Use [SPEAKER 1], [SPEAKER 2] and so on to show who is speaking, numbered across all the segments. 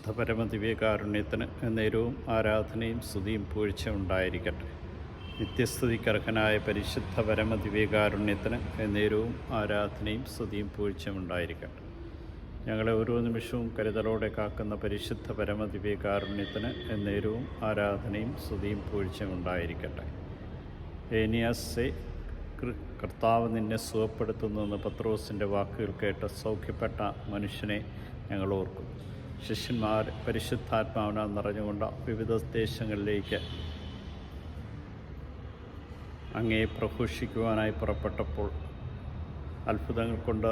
[SPEAKER 1] പരിശുദ്ധ പരമദിവ്യകാരുണ്യത്തിന് നേരവും ആരാധനയും സ്തുതിയും പൂഴ്ച ഉണ്ടായിരിക്കട്ടെ. നിത്യസ്തുതിക്കർഹനായ പരിശുദ്ധ പരമദിവ്യകാരുണ്യത്തിന് നേരവും ആരാധനയും സ്തുതിയും പൂഴ്ച ഉണ്ടായിരിക്കട്ടെ. ഞങ്ങളെ ഓരോ നിമിഷവും കരുതലോടെ കാക്കുന്ന പരിശുദ്ധ പരമദിവ്യകാരുണ്യത്തിന് നേരവും ആരാധനയും സ്തുതിയും പൂഴ്ച ഉണ്ടായിരിക്കട്ടെ. ഏനിയാസെ കർത്താവ് നിന്നെ സുഖപ്പെടുത്തുന്നുവെന്ന് പത്രോസിന്റെ വാക്കുകൾ കേട്ട് സൗഖ്യപ്പെട്ട മനുഷ്യനെ ഞങ്ങൾ ഓർക്കും ശിഷ്യന്മാർ പരിശുദ്ധാത്മാവിനെ നിറഞ്ഞുകൊണ്ട് വിവിധ ദേശങ്ങളിലേക്ക് അങ്ങേ പ്രഘോഷിക്കുവാനായി പുറപ്പെട്ടപ്പോൾ അത്ഭുതങ്ങൾ കൊണ്ട്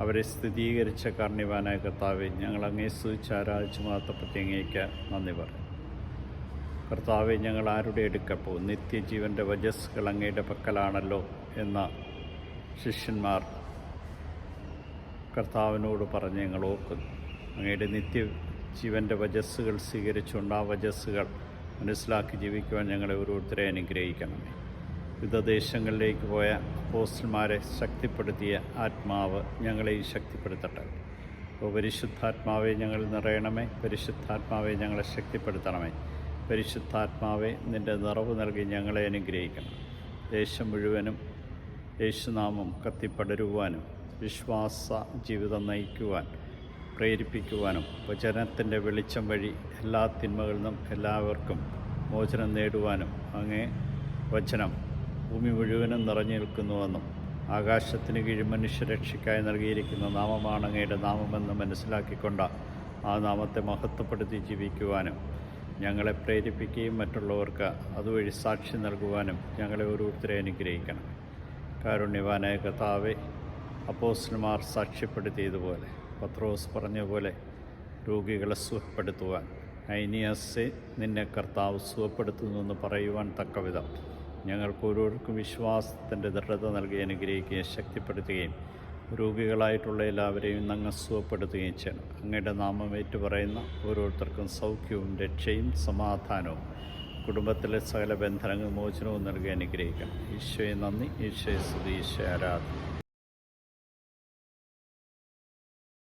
[SPEAKER 1] അവരെ സ്ഥിരീകരിച്ച കർണിവാനായ കർത്താവെ ഞങ്ങൾ അങ്ങേ സ്തുതിച്ച് ആരാധിച്ച് മാത്രപ്പറ്റി അങ്ങേക്ക് നന്ദി പറയും. കർത്താവെ ഞങ്ങൾ ആരുടെ എടുക്കപ്പോൾ നിത്യജീവന്റെ വജസ്സുകൾ അങ്ങയുടെ പക്കലാണല്ലോ എന്ന ശിഷ്യന്മാർ കർത്താവിനോട് പറഞ്ഞ് ഞങ്ങൾ ഓർക്കുന്നു. അങ്ങയുടെ നിത്യ ജീവന്റെ വജസ്സുകൾ സ്വീകരിച്ചുകൊണ്ട് ആ വജസ്സുകൾ മനസ്സിലാക്കി ജീവിക്കുവാൻ ഞങ്ങളെ ഓരോരുത്തരെ അനുഗ്രഹിക്കണമേ. വിവിധ ദേശങ്ങളിലേക്ക് പോയ പോസ്റ്റന്മാരെ ശക്തിപ്പെടുത്തിയ ആത്മാവ് ഞങ്ങളെയും ശക്തിപ്പെടുത്തട്ടെ. അപ്പോൾ പരിശുദ്ധാത്മാവെ ഞങ്ങൾ നിറയണമേ. പരിശുദ്ധാത്മാവെ ഞങ്ങളെ ശക്തിപ്പെടുത്തണമേ. പരിശുദ്ധാത്മാവെ നിന്റെ നിറവ് നൽകി ഞങ്ങളെ അനുഗ്രഹിക്കണം. ദേശം മുഴുവനും യേശുനാമം കത്തിപ്പടരുവാനും വിശ്വാസ ജീവിതം നയിക്കുവാൻ പ്രേരിപ്പിക്കുവാനും വചനത്തിന്റെ വെളിച്ചം വഴി എല്ലാ തിന്മകളിൽ നിന്നും എല്ലാവർക്കും മോചനം നേടുവാനും അങ്ങേ വചനം ഭൂമി മുഴുവനും നിറഞ്ഞു നിൽക്കുന്നുവെന്നും ആകാശത്തിന് കീഴിൽ മനുഷ്യരക്ഷയ്ക്കായി നൽകിയിരിക്കുന്ന നാമമാണ് അങ്ങയുടെ നാമമെന്ന് മനസ്സിലാക്കിക്കൊണ്ട് ആ നാമത്തെ മഹത്വപ്പെടുത്തി ജീവിക്കുവാനും ഞങ്ങളെ പ്രേരിപ്പിക്കുകയും മറ്റുള്ളവർക്ക് അതുവഴി സാക്ഷി നൽകുവാനും ഞങ്ങളെ ഓരോരുത്തരെ അനുഗ്രഹിക്കണം. കാരുണ്യവാനായ കഥാവെ അപ്പോസ്റ്റന്മാർ സാക്ഷ്യപ്പെടുത്തിയതുപോലെ പത്രോസ് പറഞ്ഞ പോലെ രോഗികളെ സുഖപ്പെടുത്തുവാൻ. ഐനിയസെ നിന്നെ കർത്താവ് സുഖപ്പെടുത്തുന്നുവെന്ന് പറയുവാൻ തക്കവിധം. ഞങ്ങൾക്ക് ഓരോരുത്തർക്കും വിശ്വാസത്തിന്റെ ദൃഢത നൽകി അനുഗ്രഹിക്കുകയും ശക്തിപ്പെടുത്തുകയും രോഗികളായിട്ടുള്ള എല്ലാവരെയും അങ്ങ് സുഖപ്പെടുത്തുകയും ചെയ്യണം. അങ്ങയുടെ നാമം ഏറ്റുപറയുന്ന ഓരോരുത്തർക്കും സൗഖ്യവും രക്ഷയും സമാധാനവും കുടുംബത്തിലെ സകല ബന്ധനങ്ങൾ മോചനവും നൽകി അനുഗ്രഹിക്കണം. ഈശോയെ നന്ദി. ഈശോയെ സ്തുതി.